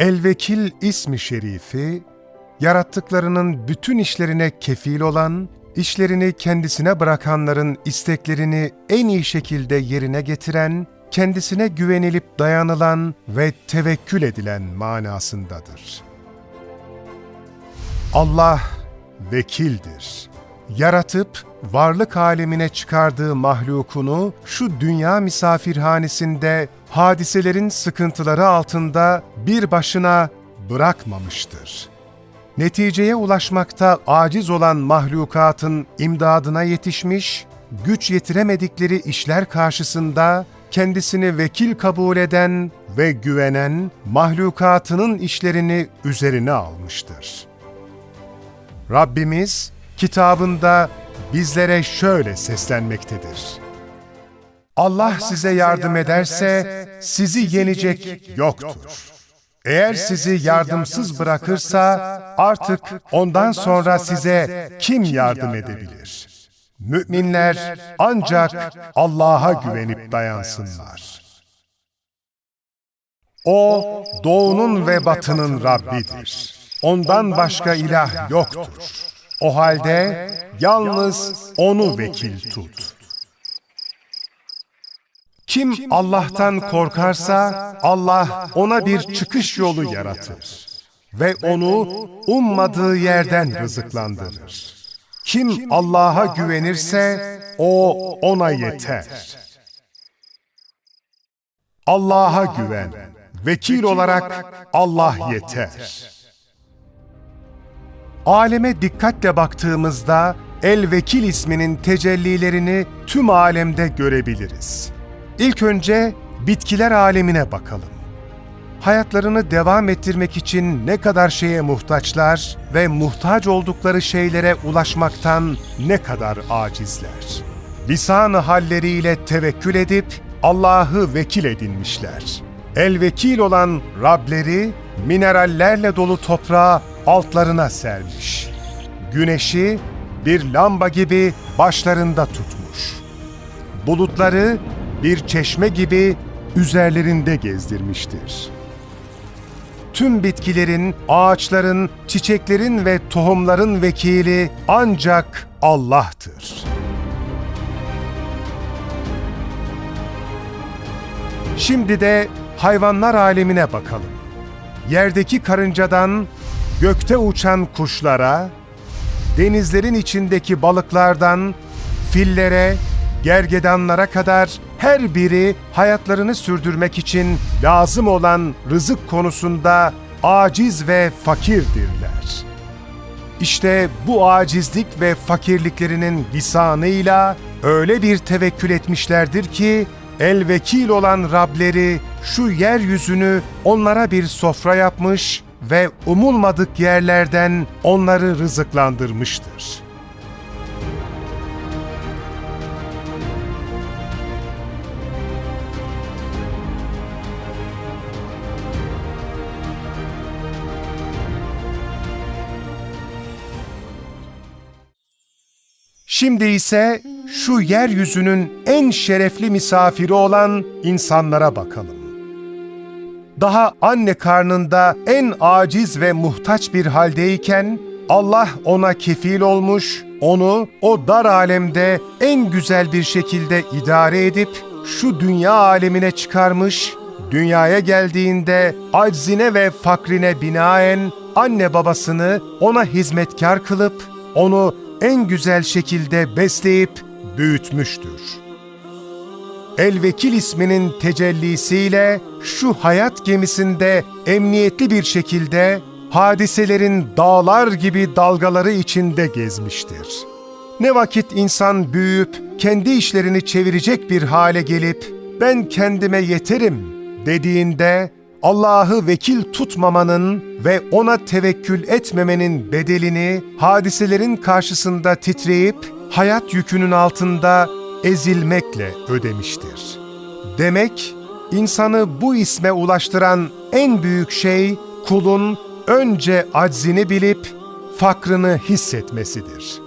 El-Vekil ismi şerifi, yarattıklarının bütün işlerine kefil olan, işlerini kendisine bırakanların isteklerini en iyi şekilde yerine getiren, kendisine güvenilip dayanılan ve tevekkül edilen manasındadır. Allah vekildir. Yaratıp varlık alemine çıkardığı mahlukunu şu dünya misafirhanesinde hadiselerin sıkıntıları altında bir başına bırakmamıştır. Neticeye ulaşmakta aciz olan mahlukatın imdadına yetişmiş, güç yetiremedikleri işler karşısında kendisini vekil kabul eden ve güvenen mahlukatının işlerini üzerine almıştır. Rabbimiz kitabında bizlere şöyle seslenmektedir. Allah size yardım ederse sizi yenecek yoktur. Eğer sizi yardımsız bırakırsa artık ondan sonra size kim yardım edebilir? Müminler ancak Allah'a güvenip dayansınlar. O doğunun ve batının Rabbidir. Ondan başka ilah yoktur. O halde yalnız O'nu vekil tut. Kim Allah'tan korkarsa Allah ona bir çıkış yolu yaratır ve onu ummadığı yerden rızıklandırır. Kim Allah'a güvenirse o ona yeter. Allah'a güven. Vekil olarak Allah yeter. Aleme dikkatle baktığımızda El-Vekil isminin tecellilerini tüm alemde görebiliriz. İlk önce bitkiler alemine bakalım. Hayatlarını devam ettirmek için ne kadar şeye muhtaçlar ve muhtaç oldukları şeylere ulaşmaktan ne kadar acizler. Lisan-ı halleriyle tevekkül edip Allah'ı vekil edinmişler. El-Vekil olan Rableri minerallerle dolu toprağı altlarına sermiş. Güneşi bir lamba gibi başlarında tutmuş. Bulutları bir çeşme gibi üzerlerinde gezdirmiştir. Tüm bitkilerin, ağaçların, çiçeklerin ve tohumların vekili ancak Allah'tır. Şimdi de hayvanlar alemine bakalım. Yerdeki karıncadan gökte uçan kuşlara, denizlerin içindeki balıklardan fillere, gergedanlara kadar her biri hayatlarını sürdürmek için lazım olan rızık konusunda aciz ve fakirdirler. İşte bu acizlik ve fakirliklerinin lisanıyla öyle bir tevekkül etmişlerdir ki, el vekil olan Rableri şu yeryüzünü onlara bir sofra yapmış ve umulmadık yerlerden onları rızıklandırmıştır. Şimdi ise şu yeryüzünün en şerefli misafiri olan insanlara bakalım. Daha anne karnında en aciz ve muhtaç bir haldeyken Allah ona kefil olmuş, onu o dar alemde en güzel bir şekilde idare edip şu dünya alemine çıkarmış, dünyaya geldiğinde aczine ve fakrine binaen anne babasını ona hizmetkar kılıp onu en güzel şekilde besleyip büyütmüştür. El-Vekil isminin tecellisiyle şu hayat gemisinde emniyetli bir şekilde hadiselerin dağlar gibi dalgaları içinde gezmiştir. Ne vakit insan büyüyüp kendi işlerini çevirecek bir hale gelip ben kendime yeterim dediğinde Allah'ı vekil tutmamanın ve ona tevekkül etmemenin bedelini hadiselerin karşısında titreyip hayat yükünün altında ezilmekle ödemiştir. Demek insanı bu isme ulaştıran en büyük şey kulun önce aczini bilip fakrını hissetmesidir.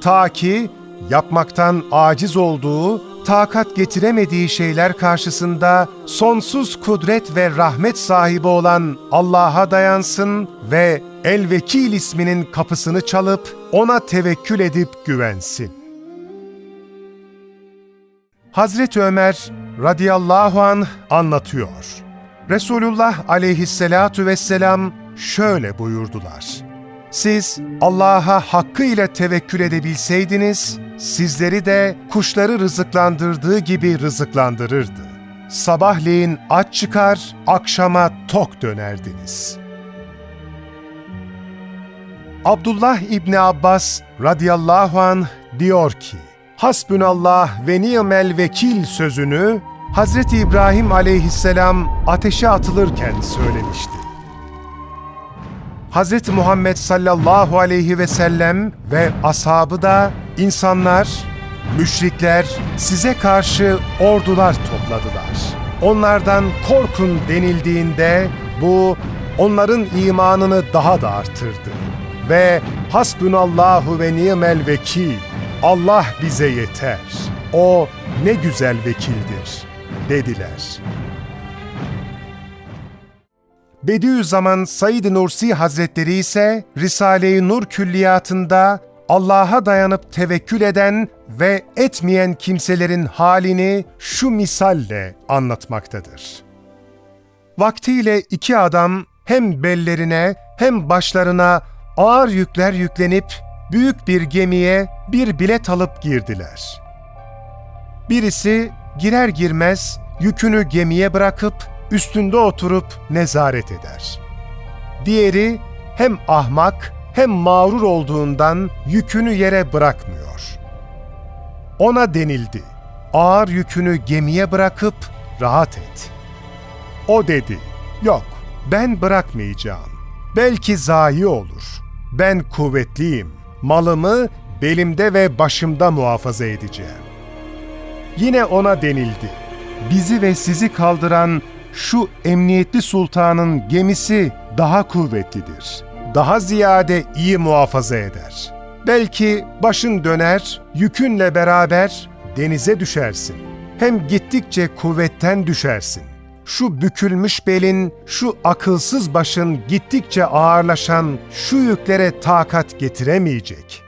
Ta ki yapmaktan aciz olduğu takat getiremediği şeyler karşısında sonsuz kudret ve rahmet sahibi olan Allah'a dayansın ve El-Vekil isminin kapısını çalıp ona tevekkül edip güvensin. Hazreti Ömer radıyallahu anh anlatıyor. Resulullah aleyhisselatu vesselam şöyle buyurdular. Siz Allah'a hakkıyla tevekkül edebilseydiniz, sizleri de kuşları rızıklandırdığı gibi rızıklandırırdı. Sabahleyin aç çıkar, akşama tok dönerdiniz. Abdullah İbni Abbas radıyallahu anh diyor ki, Hasbünallah ve ni'mel vekil sözünü Hazreti İbrahim aleyhisselam ateşe atılırken söylemişti. Hz. Muhammed sallallahu aleyhi ve sellem ve ashabı da insanlar, müşrikler size karşı ordular topladılar. Onlardan korkun denildiğinde bu onların imanını daha da artırdı. Ve hasbunallahu ve ni'mel vekil. Allah bize yeter. O ne güzel vekildir dediler. Bediüzzaman Said Nursi Hazretleri ise Risale-i Nur külliyatında Allah'a dayanıp tevekkül eden ve etmeyen kimselerin halini şu misalle anlatmaktadır. Vaktiyle iki adam hem bellerine hem başlarına ağır yükler yüklenip büyük bir gemiye bir bilet alıp girdiler. Birisi girer girmez yükünü gemiye bırakıp üstünde oturup nezaret eder. Diğeri hem ahmak hem mağrur olduğundan yükünü yere bırakmıyor. Ona denildi, ağır yükünü gemiye bırakıp rahat et. O dedi, yok ben bırakmayacağım. Belki zayi olur. Ben kuvvetliyim. Malımı belimde ve başımda muhafaza edeceğim. Yine ona denildi, bizi ve sizi kaldıran şu emniyetli sultanın gemisi daha kuvvetlidir. Daha ziyade iyi muhafaza eder. Belki başın döner, yükünle beraber denize düşersin. Hem gittikçe kuvvetten düşersin. Şu bükülmüş belin, şu akılsız başın gittikçe ağırlaşan şu yüklere takat getiremeyecek.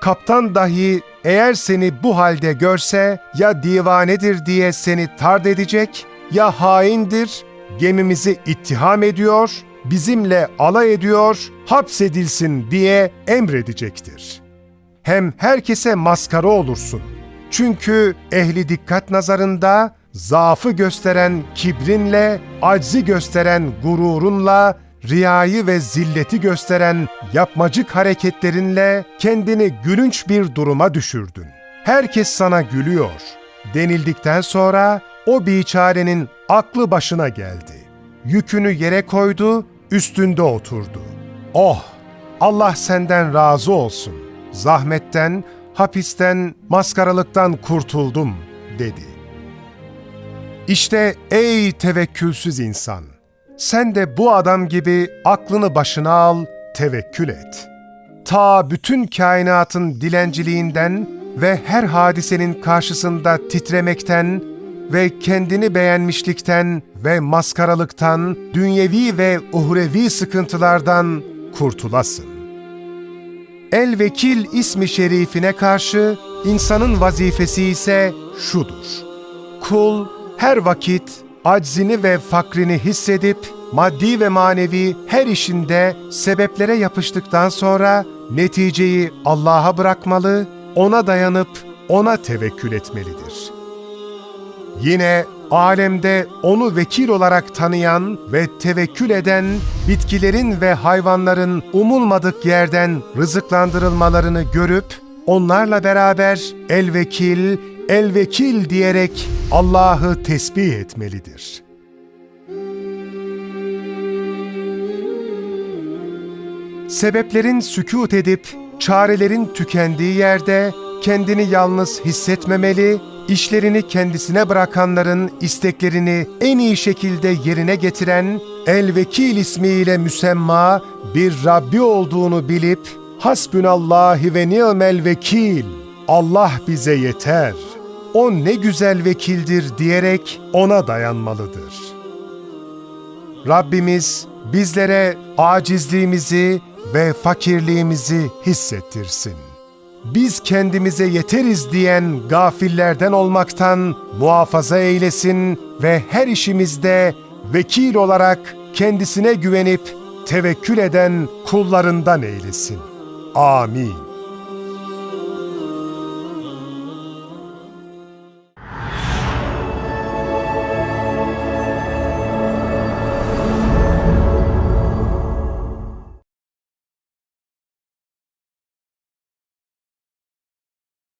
Kaptan dahi eğer seni bu halde görse ya divanedir diye seni tard edecek ya haindir, gemimizi ittiham ediyor, bizimle alay ediyor, hapsedilsin diye emredecektir. Hem herkese maskara olursun. Çünkü ehli dikkat nazarında zaafı gösteren kibrinle, aczi gösteren gururunla, riyayı ve zilleti gösteren yapmacık hareketlerinle kendini gülünç bir duruma düşürdün. Herkes sana gülüyor. Denildikten sonra o biçarenin aklı başına geldi. Yükünü yere koydu, üstünde oturdu. Oh! Allah senden razı olsun. Zahmetten, hapisten, maskaralıktan kurtuldum, dedi. İşte ey tevekkülsüz insan! Sen de bu adam gibi aklını başına al, tevekkül et. Ta bütün kainatın dilenciliğinden ve her hadisenin karşısında titremekten ve kendini beğenmişlikten ve maskaralıktan, dünyevi ve uhrevi sıkıntılardan kurtulasın. El-Vekil ismi şerifine karşı insanın vazifesi ise şudur. Kul her vakit aczini ve fakrini hissedip maddi ve manevi her işinde sebeplere yapıştıktan sonra neticeyi Allah'a bırakmalı, ona dayanıp ona tevekkül etmelidir.'' Yine alemde onu vekil olarak tanıyan ve tevekkül eden bitkilerin ve hayvanların umulmadık yerden rızıklandırılmalarını görüp onlarla beraber el vekil, el vekil diyerek Allah'ı tesbih etmelidir. Sebeplerin sükut edip çarelerin tükendiği yerde kendini yalnız hissetmemeli işlerini kendisine bırakanların isteklerini en iyi şekilde yerine getiren El-Vekil ismiyle müsemma bir Rabbi olduğunu bilip Hasbünallahi ve ni'mel vekil Allah bize yeter o ne güzel vekildir diyerek ona dayanmalıdır. Rabbimiz bizlere acizliğimizi ve fakirliğimizi hissettirsin. Biz kendimize yeteriz diyen gafillerden olmaktan muhafaza eylesin ve her işimizde vekil olarak kendisine güvenip tevekkül eden kullarından eylesin. Amin.